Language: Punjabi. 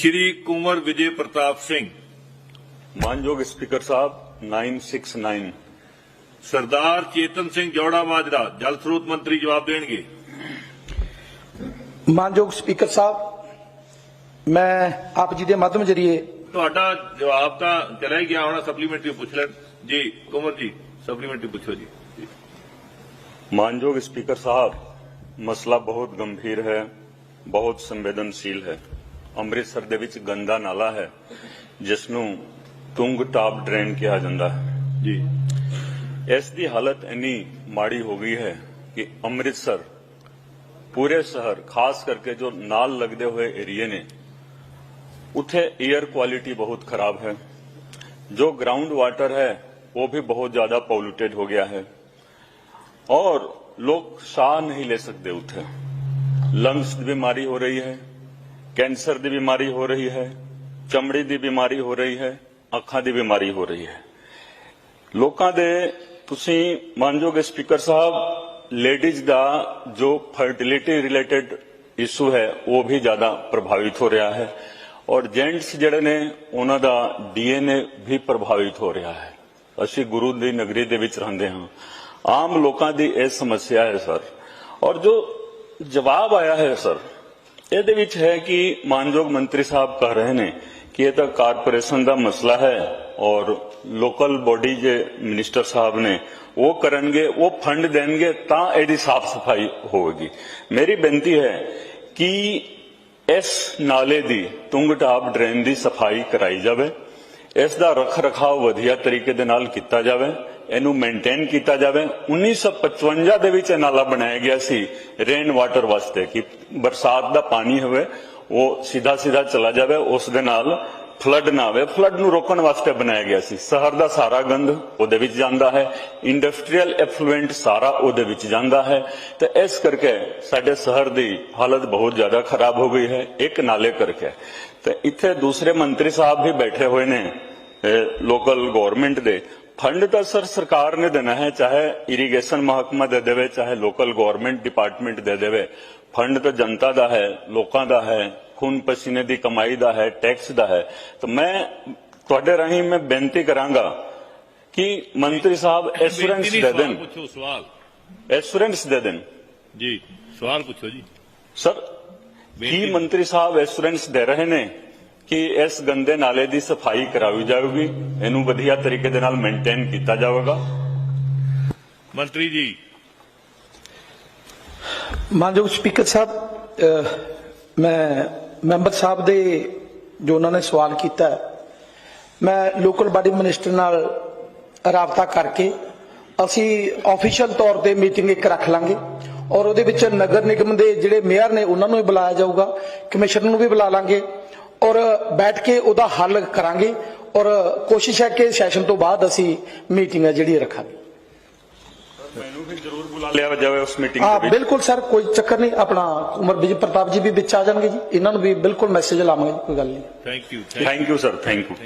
ਸ਼੍ਰੀ ਕੁੰਵਰ ਵਿਜੇ ਪ੍ਰਤਾਪ ਸਿੰਘ। ਮਾਨਯੋਗ ਸਪੀਕਰ ਸਾਹਿਬ 969 ਸਰਦਾਰ ਚੇਤਨ ਸਿੰਘ ਜੌੜਾ ਮਾਜਰਾ ਜਲ ਸਰੋਤ ਮੰਤਰੀ ਜਵਾਬ ਦੇਣਗੇ। ਮਾਨਯੋਗ ਸਪੀਕਰ ਸਾਹਿਬ ਮੈਂ ਆਪ ਜੀ ਦੇ ਮਾਧਿਅਮ ਜਰੀਏ ਤੁਹਾਡਾ ਜਵਾਬ ਤਾਂ ਚਲਾ ਹੀ ਗਿਆ ਹੋਣਾ ਸਪਲੀਮੈਂਟਰੀ ਪੁੱਛ ਲੈਣ। ਜੀ ਕੁੰਵਰ ਜੀ ਸਪਲੀਮੈਂਟਰੀ ਪੁੱਛੋ ਜੀ। ਮਾਨਯੋਗ ਸਪੀਕਰ ਸਾਹਿਬ ਮਸਲਾ ਬਹੁਤ ਗੰਭੀਰ ਹੈ ਬਹੁਤ ਸੰਵੇਦਨਸ਼ੀਲ ਹੈ। ਅੰਮ੍ਰਿਤਸਰ ਦੇ ਵਿੱਚ ਗੰਦਾ ਨਾਲਾ ਹੈ ਜਿਸ ਨੂੰ ਤੁੰਗ ਟਾਪ ਡਰੇਨ ਕਿਹਾ ਜਾਂਦਾ ਹੈ। ਜੀ। ਇਸ ਦੀ ਹਾਲਤ ਇੰਨੀ ਮਾੜੀ ਹੋ ਗਈ ਹੈ ਕਿ ਅੰਮ੍ਰਿਤਸਰ ਪੂਰੇ ਸ਼ਹਿਰ ਖਾਸ ਕਰਕੇ ਜੋ ਨਾਲ ਲੱਗਦੇ ਹੋਏ ਏਰੀਏ ਨੇ ਉਥੇ 에ਅਰ ਕੁਆਲਿਟੀ ਬਹੁਤ ਖਰਾਬ ਹੈ। जो ग्राउंड वाटर है वो भी बहुत ज्यादा पॉल्यूटेड हो गया है और लोग साह नहीं ले सकते उठे लंग्स बीमारी ਹੋ ਰਹੀ ਹੈ। ਕੈਂਸਰ ਦੀ ਬਿਮਾਰੀ ਹੋ ਰਹੀ ਹੈ, ਚਮੜੀ ਦੀ ਬਿਮਾਰੀ ਹੋ ਰਹੀ ਹੈ, ਅੱਖਾਂ ਦੀ ਬਿਮਾਰੀ ਹੋ ਰਹੀ ਹੈ। ਲੋਕਾਂ ਦੇ, ਤੁਸੀਂ ਮਾਨਯੋਗ ਸਪੀਕਰ ਸਾਹਿਬ, ਲੇਡੀਜ਼ ਦਾ ਜੋ ਫਰਟੀਲਿਟੀ ਰਿਲੇਟਡ ਇਸ਼ੂ ਹੈ, ਉਹ ਵੀ ਜ਼ਿਆਦਾ ਪ੍ਰਭਾਵਿਤ ਹੋ ਰਿਹਾ ਹੈ ਔਰ ਜੈਂਟਸ ਜਿਹੜੇ ਨੇ, ਉਹਨਾਂ ਦਾ ਡੀਐਨਏ ਵੀ ਪ੍ਰਭਾਵਿਤ ਹੋ ਰਿਹਾ ਹੈ। ਅਸੀਂ ਗੁਰੂ ਦੀ ਨਗਰੀ ਦੇ ਵਿੱਚ ਰਹਿੰਦੇ ਹਾਂ। ਆਮ ਲੋਕਾਂ ਦੀ ਇਹ ਸਮੱਸਿਆ ਹੈ, ਸਰ। ਔਰ ਜੋ ਜਵਾਬ ਆਇਆ ਹੈ, ਸਰ ਇਹਦੇ ਵਿੱਚ ਹੈ ਕਿ ਮਾਨਯੋਗ ਮੰਤਰੀ ਸਾਹਿਬ ਕਹਿ ਰਹੇ ਨੇ ਕਿ ਇਹ ਤਾਂ ਕਾਰਪੋਰੇਸ਼ਨ ਦਾ ਮਸਲਾ ਹੈ ਔਰ ਲੋਕਲ ਬੋਡੀ ਜੇ ਮਿਨਿਸਟਰ ਸਾਹਿਬ ਨੇ ਉਹ ਕਰਨਗੇ, ਉਹ ਫੰਡ ਦੇਣਗੇ ਤਾਂ ਇਹਦੀ ਸਾਫ਼ ਸਫ਼ਾਈ ਹੋਵੇਗੀ। ਮੇਰੀ ਬੇਨਤੀ ਹੈ ਕਿ ਇਸ ਨਾਲੇ ਦੀ ਤੁੰਗਟਾਪ ਡਰੇਨ ਦੀ ਸਫ਼ਾਈ ਕਰਾਈ ਜਾਵੇ, ਇਸ ਦਾ ਰੱਖ ਰਖਾਵ ਵਧੀਆ ਤਰੀਕੇ ਦੇ ਨਾਲ ਕੀਤਾ ਜਾਵੇ ਇਹਨੂੰ ਮੇਨਟੇਨ ਕੀਤਾ ਜਾਵੇ। 1955 ਦੇ ਵਿੱਚ ਇਹ ਨਾਲਾ ਬਣਾਇਆ ਗਿਆ ਸੀ ਰੇਨ ਵਾਟਰ ਵਾਸਤੇ, ਕਿ ਬਰਸਾਤ ਦਾ ਪਾਣੀ ਹੋਵੇ, ਉਹ ਸਿੱਧਾ ਸਿੱਧਾ ਚਲਾ ਜਾਵੇ, ਉਸ ਦੇ ਨਾਲ ਫਲੱਡ ਨਾ ਆਵੇ। ਫਲੱਡ ਨੂੰ ਰੋਕਣ ਵਾਸਤੇ ਬਣਾਇਆ ਗਿਆ ਸੀ। ਸ਼ਹਿਰ ਦਾ ਸਾਰਾ ਗੰਦ ਉਹਦੇ ਵਿੱਚ ਜਾਂਦਾ ਹੈ। ਇੰਡਸਟਰੀਅਲ ਐਫਲੂਐਂਟ ਸਾਰਾ ਉਹਦੇ ਵਿੱਚ ਜਾਂਦਾ ਹੈ। ਤੇ ਇਸ ਕਰਕੇ ਸਾਡੇ ਸ਼ਹਿਰ ਦੀ ਹਾਲਤ ਬਹੁਤ ਜ਼ਿਆਦਾ ਖਰਾਬ ਹੋ ਗਈ ਹੈ। ਇੱਕ ਨਾਲੇ ਕਰਕੇ। ਤੇ ਇੱਥੇ ਦੂਸਰੇ ਮੰਤਰੀ ਸਾਹਿਬ ਵੀ ਬੈਠੇ ਹੋਏ ਨੇ ਲੋਕਲ ਗਵਰਨਮੈਂਟ ਦੇ। ਫੰਡ ਤਾਂ ਸਰ ਸਰਕਾਰ ਨੇ ਦੇਣਾ ਹੈ ਚਾਹੇ ਇਰੀਗੇਸ਼ਨ ਮਹਕਮਾ ਦੇ ਦੇਵੇ ਚਾਹੇ ਲੋਕਲ ਗਵਰਨਮੈਂਟ ਡਿਪਾਰਟਮੈਂਟ ਦੇ ਦੇਵੇ। ਫੰਡ ਤਾਂ ਜਨਤਾ ਦਾ ਹੈ ਲੋਕਾਂ ਦਾ ਹੈ ਖੂਨ ਪਸੀਨੇ ਦੀ ਕਮਾਈ ਦਾ ਹੈ ਟੈਕਸ ਦਾ ਹੈ। ਤਾਂ ਮੈਂ ਤੁਹਾਡੇ ਰਾਹੀਂ ਮੈਂ ਬੇਨਤੀ ਕਰਾਂਗਾ ਕਿ ਮੰਤਰੀ ਸਾਹਿਬ ਐਸ਼ੋਰੈਂਸ ਦੇ ਦੇਣ। ਪੁੱਛੋ ਸਵਾਲ। ਐਸ਼ੋਰੈਂਸ ਦੇ ਦੇਣ। ਜੀ ਸਵਾਲ ਪੁੱਛੋ ਜੀ। ਸਰ ਕੀ ਮੰਤਰੀ ਸਾਹਿਬ ਐਸ਼ੋਰੈਂਸ ਦੇ ਰਹੇ ਨੇ? ਕਿ ਇਸ ਗੰਦੇ ਨਾਲੇ ਦੀ ਸਫ਼ਾਈ ਕਰਾਈ ਜਾਵੇਗੀ ਇਹਨੂੰ ਵਧੀਆ ਤਰੀਕੇ ਦੇ ਨਾਲ ਮੇਨਟੇਨ ਕੀਤਾ ਜਾਵੇਗਾ ਮੰਤਰੀ ਜੀ। ਮਾਨਯੋਗ ਸਪੀਕਰ ਸਾਹਿਬ ਮੈਂ ਮੈਂਬਰ ਸਾਹਿਬ ਦੇ ਜੋ ਉਹਨਾਂ ਨੇ ਸਵਾਲ ਕੀਤਾ ਹੈ, ਮੈਂ ਲੋਕਲ ਬਾਡੀ ਮਿਨਿਸਟਰ ਨਾਲ ਰਾਬਤਾ ਕਰਕੇ ਅਸੀਂ ਆਫੀਸ਼ੀਅਲ ਤੌਰ ਤੇ ਮੀਟਿੰਗ ਇੱਕ ਰੱਖ ਲਾਂਗੇ ਔਰ ਉਹਦੇ ਵਿੱਚ ਨਗਰ ਨਿਗਮ ਦੇ ਜਿਹੜੇ ਮੇਅਰ ਨੇ ਉਹਨਾਂ ਨੂੰ ਵੀ ਬੁਲਾਇਆ ਜਾਊਗਾ ਕਮਿਸ਼ਨਰ ਨੂੰ ਵੀ ਬੁਲਾ ਲਾਂਗੇ ਔਰ ਬੈਠ ਕੇ ਉਹਦਾ ਹੱਲ ਕਰਾਂਗੇ ਔਰ ਕੋਸ਼ਿਸ਼ ਹੈ ਕਿ ਸੈਸ਼ਨ ਤੋਂ ਬਾਅਦ ਅਸੀਂ ਮੀਟਿੰਗ ਹੈ ਜਿਹੜੀ ਰੱਖਾਂਗੇ। ਮੈਨੂੰ ਵੀ ਜ਼ਰੂਰ ਬੁਲਾ ਲਿਆ ਜਾਵੇ ਉਸ ਮੀਟਿੰਗ ਦੇ ਵਿੱਚ। ਬਿਲਕੁਲ ਸਰ ਕੋਈ ਚੱਕਰ ਨਹੀਂ ਆਪਣਾ ਉਮਰ ਵਿਜੇ ਪ੍ਰਤਾਪ ਜੀ ਵੀ ਵਿੱਚ ਆ ਜਾਣਗੇ ਜੀ। ਇਹਨਾਂ ਨੂੰ ਵੀ ਬਿਲਕੁਲ ਮੈਸੇਜ ਲਾਵਾਂਗੇ ਕੋਈ ਗੱਲ ਨਹੀਂ। Thank you thank you sir thank you